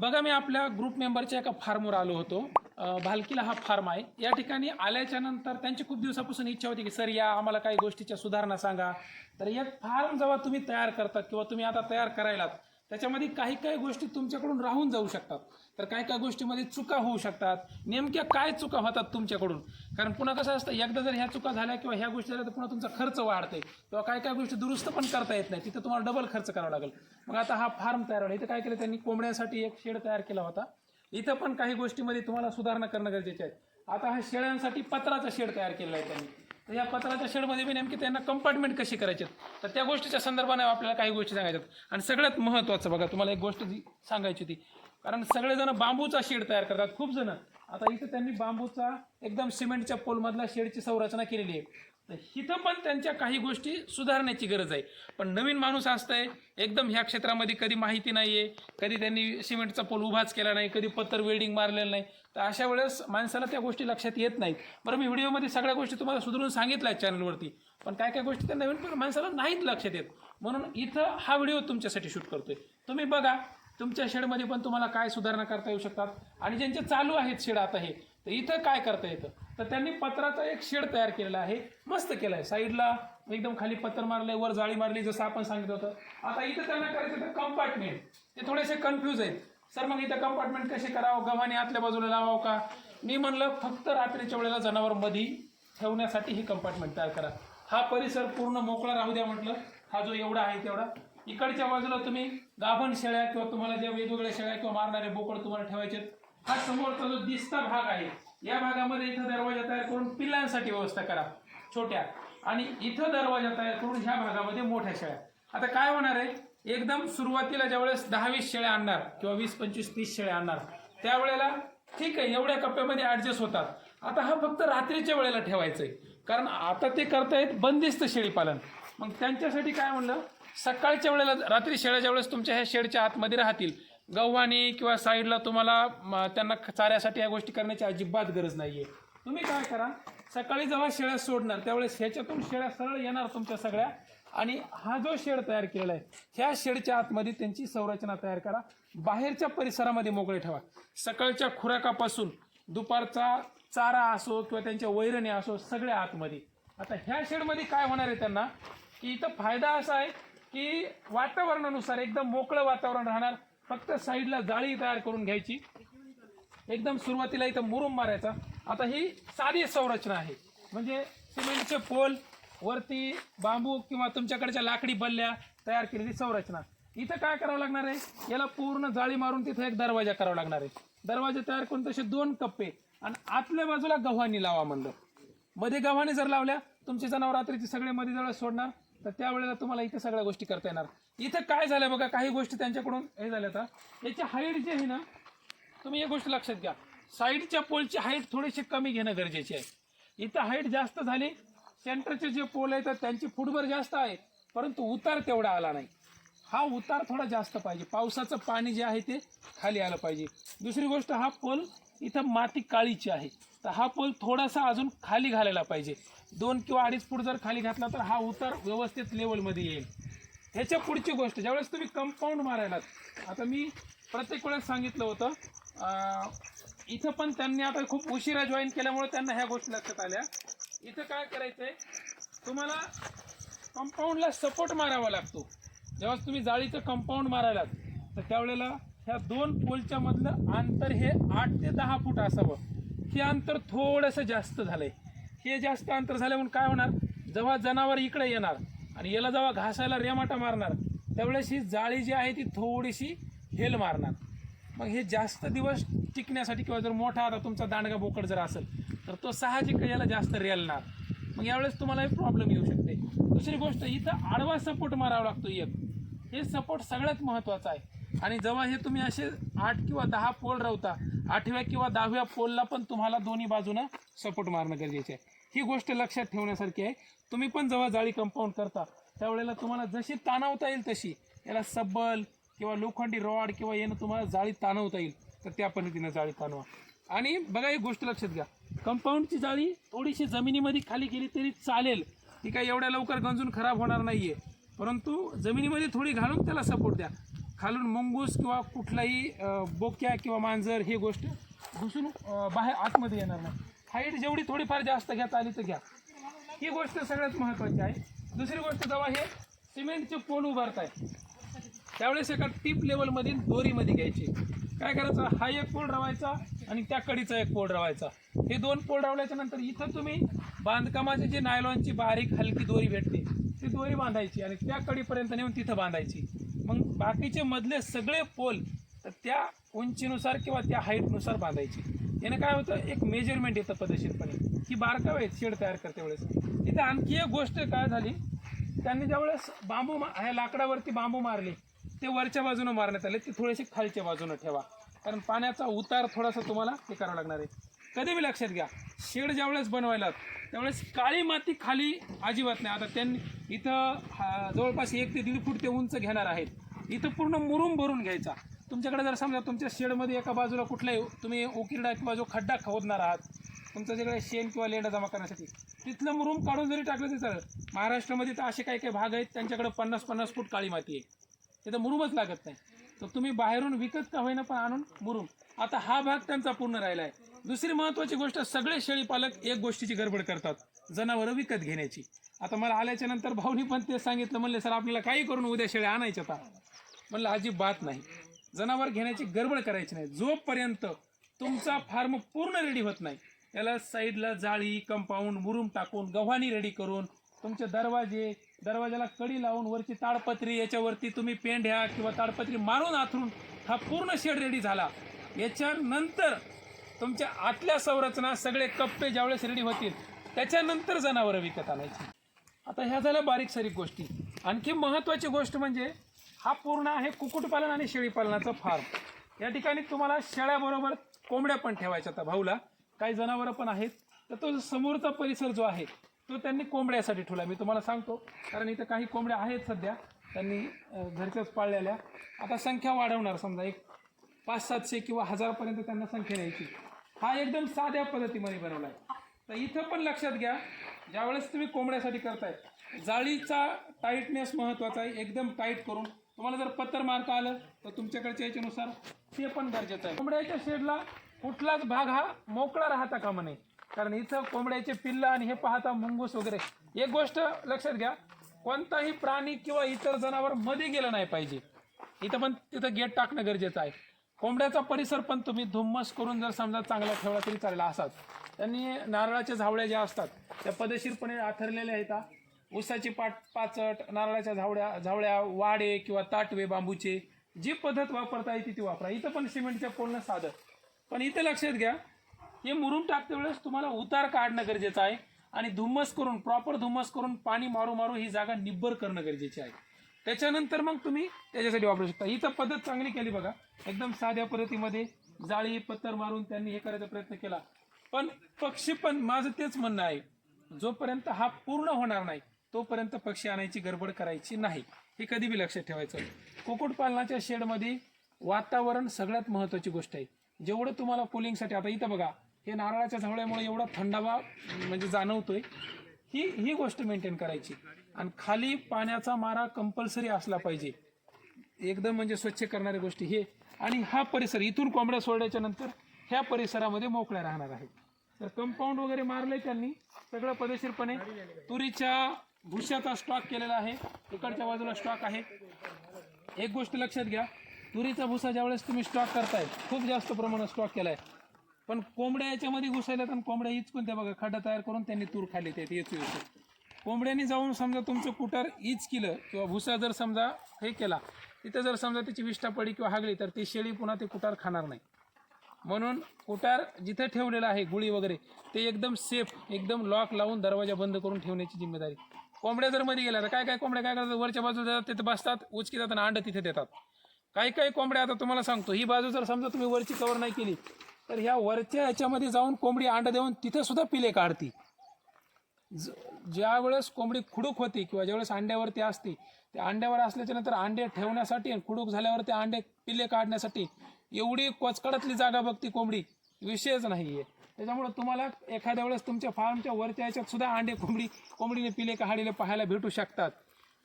बघा मी आपल्या ग्रुप मेंबरच्या एका फार्मवर आलो होतो. भालकीला हा फार्म आहे. या ठिकाणी आल्याच्यानंतर त्यांची खूप दिवसापासून इच्छा होती की सर या आम्हाला काही गोष्टीच्या सुधारणा सांगा. तर एक फार्म जेव्हा तुम्ही तयार करतात किंवा तुम्ही आता तयार करायलात त्याच्यामध्ये काही काही गोष्टी तुमच्याकडून राहून जाऊ शकतात. तर काही काही गोष्टीमध्ये चुका होऊ शकतात. नेमक्या काय चुका होतात तुमच्याकडून? कारण पुन्हा कसं असतं एकदा जर ह्या चुका झाल्या किंवा ह्या गोष्टी झाल्या तर पुन्हा तुमचा खर्च वाढते किंवा काही काही गोष्टी दुरुस्त पण करता येत नाही. तिथं तुम्हाला डबल खर्च करावा लागेल. मग आता हा फार्म तयार होईल इथं काय केलं त्यांनी? कोंबड्यांसाठी एक शेड तयार केला होता. इथं पण काही गोष्टीमध्ये तुम्हाला सुधारणा करणं गरजेचे आहे. आता हा शेळ्यांसाठी पत्राचा शेड तयार केलेला आहे त्यांनी. तर या पत्राच्या शेडमध्ये मी नेमकी त्यांना कंपार्टमेंट कशी करायचे? तर त्या गोष्टीच्या संदर्भाने आपल्याला काही गोष्टी सांगायच्यात आणि सगळ्यात महत्त्वाचं बघा तुम्हाला एक गोष्ट जी सांगायची होती. कारण सगळेजण बांबूचा शेड तयार करतात खूप जण. आता इथं त्यांनी बांबूचा एकदम सिमेंटच्या पोलमधल्या शेडची संरचना केलेली आहे. तर इथं पण त्यांच्या काही गोष्टी सुधारण्याची गरज आहे. पण नवीन माणूस असतंय एकदम ह्या क्षेत्रामध्ये कधी माहिती नाही आहे कधी त्यांनी सिमेंटचा पोल उभाच केला नाही कधी पत्तर वेल्डिंग मारलेलं नाही. तर अशा वेळेस माणसाला त्या गोष्टी लक्षात येत नाहीत. बरं मी व्हिडिओमध्ये सगळ्या गोष्टी तुम्हाला सुधारून सांगितल्या आहेत चॅनलवरती पण काय काय गोष्टी त्या नवीन पण माणसाला नाहीत लक्षात येत. म्हणून इथं हा व्हिडिओ तुमच्यासाठी शूट करतोय. तुम्ही बघा तुमच्या शेडमध्ये पण तुम्हाला काय सुधारणा करता येऊ शकतात? आणि ज्यांचे चालू आहेत शेड आता हे तर इथं काय करता येतं? तर त्यांनी पत्राचा एक शेड तयार केलेला आहे. मस्त केला आहे साईडला एकदम खाली पत्र मारले वर जाळी मारली जसं आपण सांगितलं होतं. आता इथं त्यांना करायचं तर कंपार्टमेंट ते थोडेसे कन्फ्यूज आहेत. सर मग इथं कंपार्टमेंट कसे करावं? गव्हाने आतल्या बाजूला लावावं का? मी म्हणलं फक्त रात्रीच्या वेळेला जनावर मधी ठेवण्यासाठी ही कंपार्टमेंट तयार करा. हा परिसर पूर्ण मोकळा राहू द्या म्हटलं. हा जो एवढा आहे तेवढा. इकडच्या बाजूला तुम्ही गाभण शेळ्या किंवा तुम्हाला ज्या वेगवेगळ्या शेळ्या किंवा मारणारे बोकड तुम्हाला ठेवायचे आहेत. हा समोरचा जो दिसता भाग आहे या भागामध्ये इथं दरवाजा तयार करून पिल्लांसाठी व्यवस्था करा छोट्या. आणि इथं दरवाजा तयार करून ह्या भागामध्ये मोठ्या शेळ्या. आता काय होणार आहे? एकदम सुरुवातीला ज्यावेळेस दहा वीस शेळ्या आणणार किंवा वीस पंचवीस तीस शेळ्या आणणार त्यावेळेला ठीक आहे एवढ्या कप्प्यामध्ये ॲडजस्ट होतात. आता हा फक्त रात्रीच्या वेळेला ठेवायचं आहे कारण आता ते करतायत बंदिस्त शेळीपालन मग त्यांच्यासाठी काय म्हणलं? सकाळच्या वेळेला रात्री शेळ्याच्या वेळेस तुमच्या ह्या शेडच्या आतमध्ये राहतील गव्हाणी किंवा साईडला तुम्हाला त्यांना चाऱ्यासाठी या गोष्टी करण्याची अजिबात गरज नाही आहे तुम्ही काय करा सकाळी जेव्हा शेळ्या सोडणार त्यावेळेस ह्याच्यातून शेळ्या सरळ येणार तुमच्या सगळ्या. आणि हा जो शेड तयार केलेला आहे ह्या शेडच्या आतमध्ये त्यांची संरचना तयार करा. बाहेरच्या परिसरामध्ये मोकळे ठेवा. सकाळच्या खुराकापासून दुपारचा चारा असो किंवा त्यांच्या वैरणी असो सगळ्या आतमध्ये. आता ह्या शेडमध्ये काय होणार आहे त्यांना की इथं फायदा असा आहे की वातावरणानुसार एकदम मोकळं वातावरण राहणार. फक्त साईडला जाळी तयार करून घ्यायची. एकदम सुरुवातीला इथं मुरुम मारायचा. आता ही साधी संरचना आहे. म्हणजे सिमेंटचे पोल वरती बांबू किंवा तुमच्याकडच्या लाकडी बल्ल्या तयार केलेली संरचना. इथं काय करावं लागणार आहे? याला पूर्ण जाळी मारून तिथे एक दरवाजा करावा लागणार आहे. दरवाजा तयार करून तसे दोन कप्पे आणि आतल्या बाजूला गव्हाणी लावा म्हणलं. मध्ये गव्हाणी जर लावल्या तुमचे जनावर रात्रीचे सगळे मध्ये जवळ सोडणार. तर त्यावेळेला तुम्हाला इथे सगळ्या गोष्टी करता येणार. इथं काय झालं बघा काही गोष्टी त्यांच्याकडून हे झाल्या आता. याची हाईट जी आहे ना तुम्ही एक गोष्ट लक्षात घ्या. साईडच्या पोलची हाईट थोडीशी कमी घेणं गरजेची आहे. इथं हाईट जास्त झाली सेंटरचे जे पोल आहेत तर त्यांची फुटभर जास्त आहे परंतु उतार तेवढा आला नाही. हा उतार थोडा जास्त पाहिजे. पावसाचं पाणी जे आहे ते खाली आलं पाहिजे. दुसरी गोष्ट हा पोल इथं माती काळीची आहे. तर हा पोल थोडासा अजून खाली घालायला पाहिजे. दोन किंवा अडीच फूट जर खाली घातला तर हा उतार व्यवस्थित लेवलमध्ये येईल. ह्याच्या पुढची गोष्ट ज्यावेळेस तुम्ही कंपाऊंड मारायला आता मी प्रत्येक वेळेस सांगितलं होतं इथं पण त्यांनी आता खूप उशिरा जॉईन केल्यामुळे त्यांना ह्या गोष्टी लक्षात आल्या. इथं काय करायचं आहे तुम्हाला कंपाऊंडला सपोर्ट मारावा लागतो. जेव्हा तुम्ही जाळीचं कंपाऊंड मारायलात तर त्यावेळेला ह्या दोन पोलच्या मधलं अंतर हे आठ ते दहा फूट असावं. हे अंतर थोडंसं जास्त झालंय. हे जास्त अंतर झाल्यामुळे काय होणार? जेव्हा जनावर इकडे येणार आणि याला जेव्हा घासायला रेमाटा मारणार त्यावेळेस ही जाळी जी आहे ती थोडीशी हेल मारणार. मग हे जास्त दिवस टिकण्यासाठी किंवा जर मोठा आता तुमचा दांडगा बोकड जर असेल तर तो साहजिक याला जास्त रेलणार. मग यावेळेस तुम्हाला प्रॉब्लेम येऊ शकते. दुसरी गोष्ट इथं आडवा सपोर्ट मारावा लागतो एक. हे सपोर्ट सगळ्यात महत्त्वाचा आहे. आणि जेव्हा हे तुम्ही असे आठ किंवा दहा पोल रवता आठव्या किंवा दहाव्या पोलला पण तुम्हाला दोन्ही बाजूनं सपोर्ट मारणं गरजेचे आहे. ही गोष्ट लक्षात ठेवण्यासारखी आहे. तुम्ही पण जेव्हा जाळी कंपाऊंड करता त्यावेळेला तुम्हाला जशी ताणवता येईल तशी याला सब्बल किंवा लोखंडी रॉड किंवा यानं तुम्हाला जाळी ताणवता येईल तर त्या पद्धतीनं जाळी ताणवा. आणि बघा एक गोष्ट लक्षात घ्या. कंपाऊंडची जाळी थोडीशी जमिनीमध्ये खाली गेली तरी चालेल. ती काय एवढ्या लवकर गंजून खराब होणार नाही आहे परंतु जमिनीमध्ये थोडी घालून त्याला सपोर्ट द्या. खालून मुंगूस किंवा कुठलाही बोक्या किंवा मांजर ही गोष्ट घुसून बाहेर आतमध्ये येणार नाही. हाईट जेवढी थोडीफार जास्त घेता आली तर घ्या. ही गोष्ट सगळ्यात महत्त्वाची आहे. दुसरी गोष्ट जेव्हा हे सिमेंटचे पोल उभारताय त्यावेळेस एका टीप लेवलमध्ये दोरीमध्ये घ्यायची. काय करायचं? हा एक पोल रवायचा आणि त्या कडीचा एक पोल रवायचा. हे दोन पोल रवल्याच्या नंतर इथं तुम्ही बांधकामाची जी नायलॉनची बारीक हलकी दोरी भेटते ती दोरी बांधायची आणि त्या कडीपर्यंत नेऊन तिथं बांधायची. बाकीचे मधले सगळे पोल तर त्या उंचीनुसार किंवा त्या हाईटनुसार बांधायचे. याने काय होतं एक मेजरमेंट येतं पद्धतशीरपणे की बारकावे आहेत शेड तयार करते वेळेस. तिथे आणखी एक गोष्ट काय झाली त्यांनी ज्यावेळेस बांबू मा ह्या लाकडावरती बांबू मारले ते वरच्या बाजूनं मारण्यात आले. ते थोडेसे खालच्या बाजूनं ठेवा. कारण पाण्याचा उतार थोडासा तुम्हाला हे करावं लागणार आहे. कधी बी लक्षात घ्या शेड ज्यावेळेस बनवायला त्यावेळेस काळी माती खाली अजिबात नाही. आता त्यांनी इथं जवळपास एक ते दीड फूट ते उंच घेणार आहेत. इथं पूर्ण मुरुम भरून घ्यायचा. तुमच्याकडे जर समजा तुमच्या शेडमध्ये एका बाजूला कुठलाही तुम्ही उकिरडा किंवा जो खड्डा खोदणार आहात तुमचं जिकडे शेण किंवा लेंडा जमा करण्यासाठी तिथलं मुरुम काढून जरी टाकलं तरी चालेल. महाराष्ट्रामध्ये तर असे काही काही भाग आहेत त्यांच्याकडे पन्नास पन्नास फूट काळी माती आहे. तिथं मुरुमच लागत नाही. तर तुम्ही बाहेरून विकत का होईना पण आणून मुरुम. आता हा भाग त्यांचा पूर्ण राहिला आहे दुसरी महत्त्वाची गोष्ट सगळे शेळीपालक एक गोष्टीची गडबड करतात. जनावरं विकत घेण्याची. आता मला आल्याच्यानंतर भाऊनी पण ते सांगितलं म्हणले सर आपल्याला काही करून उद्या शेळ्या आणायच्या आता. म्हणलं अजिबात नाही. जनावर घेण्याची गडबड करायची नाही. जोपर्यंत तुमचा फार्म पूर्ण रेडी होत नाही त्याला साईडला जाळी कंपाऊंड मुरुम टाकून गव्हाणी रेडी करून तुमचे दरवाजे दरवाजाला कडी लावून वरची ताडपत्री याच्यावरती तुम्ही पेंढ्या किंवा ताडपत्री मारून आथरून हा पूर्ण शेड रेडी झाला. याच्यानंतर तुमच्या आतल्या संरचना सगळे कप्पे ज्यावेळेस रेडी होतील त्याच्यानंतर जनावरं विकत आणायची. आता ह्या झाल्या बारीक सारीक गोष्टी. आणखी महत्त्वाची गोष्ट म्हणजे हा पूर्ण आहे कुक्कुटपालन आणि शेळीपालनाचा फार्म या ठिकाणी तुम्हाला शेळ्याबरोबर कोंबड्या पण ठेवायच्या आता भाऊला काही जनावरं पण आहेत. तर तो समोरचा परिसर जो आहे तो त्यांनी कोंबड्यासाठी ठेवला. मी तुम्हाला सांगतो कारण इथं काही कोंबड्या आहेत सध्या. त्यांनी घरच्याच पाळलेल्या. आता संख्या वाढवणार समजा एक पाच सातशे किंवा हजारपर्यंत त्यांना संख्या न्यायची हा एकदम साध्या पद्धतीमध्ये बनवला आहे. तर इथं पण लक्षात घ्या ज्यावेळेस तुम्ही कोंबड्यासाठी करताय जाळीचा टाईटनेस महत्त्वाचा आहे एकदम टाईट करून. तुम्हाला जर पत्तर मारता आलं तर तुमच्याकडच्या याच्यानुसार ते पण गरजेचं आहे. कोंबड्याच्या शेडला कुठलाच भाग हा मोकळा राहता कामा नये. कारण इथं कोंबड्याचे पिल्लं आणि हे पाहता मुंगूस वगैरे. एक गोष्ट लक्षात घ्या कोणताही प्राणी किंवा इतर जनावर मध्ये गेलं नाही पाहिजे. इथं पण तिथं गेट टाकणं गरजेचं आहे. कोंबड्याचा परिसर पण तुम्ही धुम्मस करून जर समजा चांगला ठेवला तरी चालेल असाच. त्यांनी नारळाच्या झावळ्या ज्या असतात त्या पदशीरपणे आथरलेल्या आहेत उसाची ऊसाची पाट पाचट नारळाच्या झावळ्या झावळ्या वाडे किंवा ताटवे बांबूचे जी पद्धत वापरता येते ती वापरा. इथं पण सिमेंटच्या पूर्ण साधं पण इथं लक्षात घ्या हे मुरुम टाकते वेळेस तुम्हाला उतार काढणं गरजेचं आहे आणि धुम्मस करून प्रॉपर धुम्मस करून पाणी मारू मारू ही जागा निब्बर करणं गरजेची आहे. त्याच्यानंतर मग तुम्ही त्याच्यासाठी वापरू शकता. इथं पद्धत चांगली केली बघा. एकदम साध्या पद्धतीमध्ये जाळी पत्तर मारून त्यांनी हे करायचा प्रयत्न केला. पण पक्षी पण माझं तेच म्हणणं आहे. जोपर्यंत हा पूर्ण होणार नाही तोपर्यंत पक्षी आणायची गडबड करायची नाही. हे कधी बी लक्षात ठेवायचं. कुक्कुटपालनाच्या शेडमध्ये वातावरण सगळ्यात महत्त्वाची गोष्ट आहे. जेवढं तुम्हाला कुलिंगसाठी आता इथं बघा हे नारळाच्या झावळ्यामुळे एवढा थंडावा म्हणजे जाणवतोय ही ही गोष्ट मेंटेन करायची. आणि खाली पाण्याचा मारा कंपल्सरी असला पाहिजे. एकदम म्हणजे स्वच्छ करणारी गोष्टी हे आणि हा परिसर इथून कोंबड्या सोडल्याच्या नंतर ह्या परिसरामध्ये मोकळ्या राहणार आहेत. तर कंपाऊंड वगैरे मारलंय त्यांनी. सगळं पदेशीरपणे. तुरीच्या भुश्याचा स्टॉक केलेला आहे. इकडच्या बाजूला स्टॉक आहे. एक गोष्ट लक्षात घ्या. तुरीचा भुसा ज्यावेळेस तुम्ही स्टॉक करताय खूप जास्त प्रमाणात स्टॉक केलाय. पण कोंबड्या याच्यामध्ये घुसायला तर कोंबड्या हिचकून त्या बघा खड्डा तयार करून त्यांनी तूर खाली ते येतो येतो कोंबड्यांनी जाऊन समजा तुमचं कुटार इच केलं किंवा भुसा जर समजा हे केला तिथं जर समजा त्याची विष्ठा पडी किंवा हागली तर ती शेळी पुन्हा ते कुटार खाणार नाही. म्हणून कुटार जिथे ठेवलेलं आहे गुळी वगैरे ते एकदम सेफ एकदम लॉक लावून दरवाजा बंद करून ठेवण्याची जिम्मेदारी. कोंबड्या जर मध्ये गेल्या तर काय काय कोंबड्या काय करतात? वरच्या बाजूला जातात तिथे बसतात उचकी आणि अंड तिथे देतात. काही काही कोंबड्या आता तुम्हाला सांगतो ही बाजू जर समजा तुम्ही वरची कवर नाही केली तर ह्या वरच्या ह्याच्यामध्ये जाऊन कोंबडी अंड देऊन तिथे सुद्धा पिले काढती. ज- ज्या वेळेस कोंबडी खुडूक होती किंवा ज्यावेळेस अंड्यावरती असते ते अंड्यावर असल्याच्या नंतर अंडे ठेवण्यासाठी आणि खुडूक झाल्यावर ते अंडे पिल्ले काढण्यासाठी एवढी कोचकडातली जागा बघती कोंबडी. विषयच नाही आहे त्याच्यामुळे तुम्हाला एखाद्या वेळेस तुमच्या फार्मच्या वरच्या याच्यात सुद्धा अंडे कोंबडी कोंबडीने पिले का हाडीले पाहायला भेटू शकतात.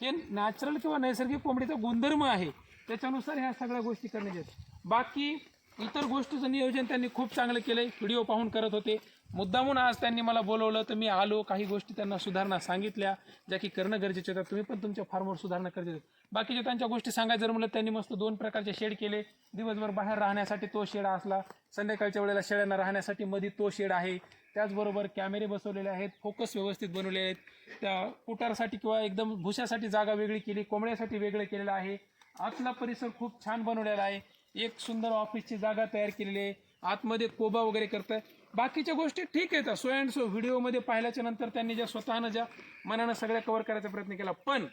हे नॅचरल किंवा नैसर्गिक कोंबडीचा गुणधर्म आहे. त्याच्यानुसार ह्या सगळ्या गोष्टी करण्यात बाकी इतर गोष्टीचं नियोजन त्यांनी खूप चांगलं केलंय. व्हिडिओ पाहून करत होते. मुद्दामून आज त्यांनी मला बोलवलं तर मी आलो काही गोष्टी त्यांना सुधारणा सांगितल्या ज्या की करणं गरजेचे होतं तुम्ही पण तुमच्या फार्मवर सुधारणा गरजेचे बाकीच्या त्यांच्या गोष्टी सांगायचं जर म्हणलं त्यांनी मस्त दोन प्रकारचे शेड केले. दिवसभर बाहेर राहण्यासाठी तो शेड असला संध्याकाळच्या वेळेला शेळ्यांना राहण्यासाठी मध्ये तो शेड आहे. त्याचबरोबर कॅमेरे बसवलेले आहेत फोकस व्यवस्थित बनवलेले आहेत. त्या कुटारसाठी किंवा एकदम भुशासाठी जागा वेगळी केली कोंबड्यासाठी वेगळं केलेलं आहे. आतला परिसर खूप छान बनवलेला आहे. एक सुंदर ऑफिसची जागा तयार केलेली आहे. आतमध्ये कोबा वगैरे करताय बाकीच्या गोष्टी ठीक आहेत. सो अँड सो व्हिडिओमध्ये पाहिल्याच्या नंतर त्यांनी ज्या स्वतःनं ज्या मनानं सगळ्या कव्हर करायचा प्रयत्न केला. पण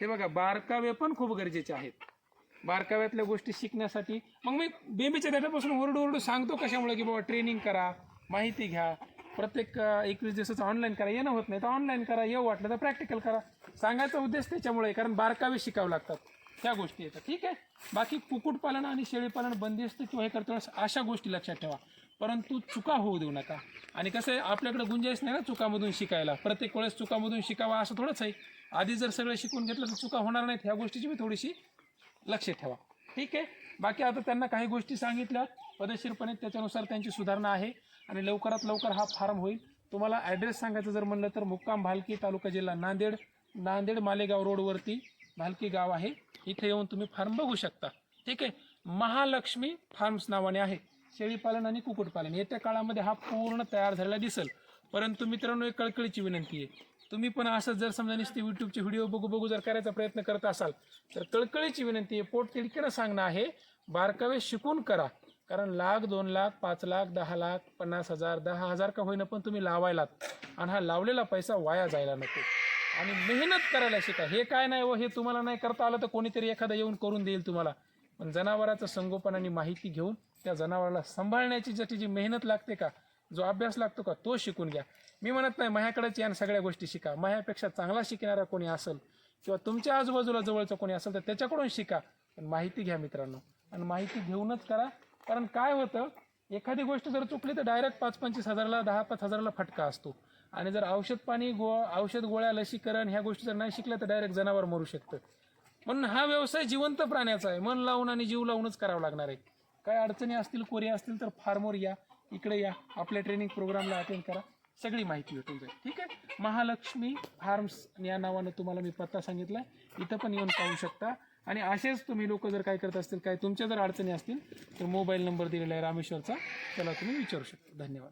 हे बघा बारकावे पण खूप गरजेचे आहेत. बारकाव्यातल्या गोष्टी शिकण्यासाठी मग मी बेबीच्या डेटापासून ओरडू ओरडू सांगतो कशामुळे की बाबा ट्रेनिंग करा माहिती घ्या. प्रत्येक एकवीस दिवसाचं ऑनलाईन करा. येणं होत नाही. तर ऑनलाईन करा येऊ वाटलं तर प्रॅक्टिकल करा. सांगायचा उद्देश त्याच्यामुळे कारण बारकावे शिकावं लागतात. त्या गोष्टी येतात. ठीक आहे? बाकी कुक्कुटपालन आणि शेळीपालन बंदिस्त किंवा हे करतो अशा गोष्टी लक्षात ठेवा. परंतु चुका होऊ देऊ नका. आणि कसं आहे आपल्याकडे गुंजाईश नाही ना चुकामधून शिकायला. प्रत्येक वेळेस चुकामधून शिकावा असं थोडंच आहे. आधी जर सगळं शिकून घेतलं तर चुका होणार नाहीत. ह्या गोष्टीची मी थोडीशी लक्ष ठेवा. ठीक आहे? बाकी आता त्यांना काही गोष्टी सांगितल्या. पदशीरपणे त्याच्यानुसार त्यांची सुधारणा आहे. आणि लवकरात लवकर हा फार्म होईल. तुम्हाला ॲड्रेस सांगायचं जर म्हणलं तर मुक्काम भालकी तालुका जिल्हा नांदेड नांदेड मालेगाव रोडवरती. भालकी गाव आहे. इथे येऊन तुम्ही फार्म बघू शकता. ठीक आहे? महालक्ष्मी फार्म्स नावाने आहे. शेळीपालन आणि कुक्कुटपालन. येत्या काळामध्ये हा पूर्ण तयार झालेला दिसेल. परंतु मित्रांनो एक कळकळीची विनंती आहे. तुम्ही पण असं जर समजा नुसते यूट्यूबचे व्हिडिओ बघू बघू जर करायचा प्रयत्न करत असाल तर कळकळीची विनंती आहे. पोट तिडकीनं सांगणं आहे बारकावे शिकून करा. कारण लाख दोन लाख पाच लाख दहा लाख पन्नास हजार दहा हजार का होईना पण तुम्ही लावायलात. आणि हा लावलेला पैसा वाया जायला नको. आणि मेहनत करायला शिका. हे काय नाही व हे तुम्हाला नाही करता आलं तर कोणीतरी एखादा येऊन करून देईल तुम्हाला. पण जनावराचं संगोपन आणि माहिती घेऊन त्या जनावराला सांभाळण्याची ज्याची जी मेहनत लागते का जो अभ्यास लागतो का तो शिकून घ्या. मी म्हणत नाही माझ्याकडेच या सगळ्या गोष्टी शिका. माझ्यापेक्षा चांगला शिकणारा कोणी असेल किंवा तुमच्या आजूबाजूला जवळचं कोणी असेल तर त्याच्याकडून शिका. पण माहिती घ्या मित्रांनो. आणि माहिती घेऊनच करा. कारण काय होतं एखादी गोष्ट जर चुकली तर डायरेक्ट पाच पंचवीस हजाराला दहा पाच हजाराला फटका असतो. आणि जर औषध पाणी गो औषध गोळ्या लसीकरण ह्या गोष्टी जर नाही शिकल्या तर डायरेक्ट जनावर मरू शकतं. म्हणून हा व्यवसाय जिवंत प्राण्याचा आहे. मन लावून आणि जीव लावूनच करावा लागणार आहे. काय अडचणी असतील कोरी असतील तर फार्मवर या. इकडे या. आपल्या ट्रेनिंग प्रोग्रामला अटेंड करा. सगळी माहिती भेटून जाईल. ठीक आहे? महालक्ष्मी फार्म्स या नावानं तुम्हाला मी पत्ता सांगितला इथं पण येऊन पाहू शकता. आणि असेच तुम्ही लोक जर काय करत असतील काय तुमच्या जर अडचणी असतील तर मोबाईल नंबर दिलेला आहे रामेश्वरचा. त्याला तुम्ही विचारू शकता. धन्यवाद.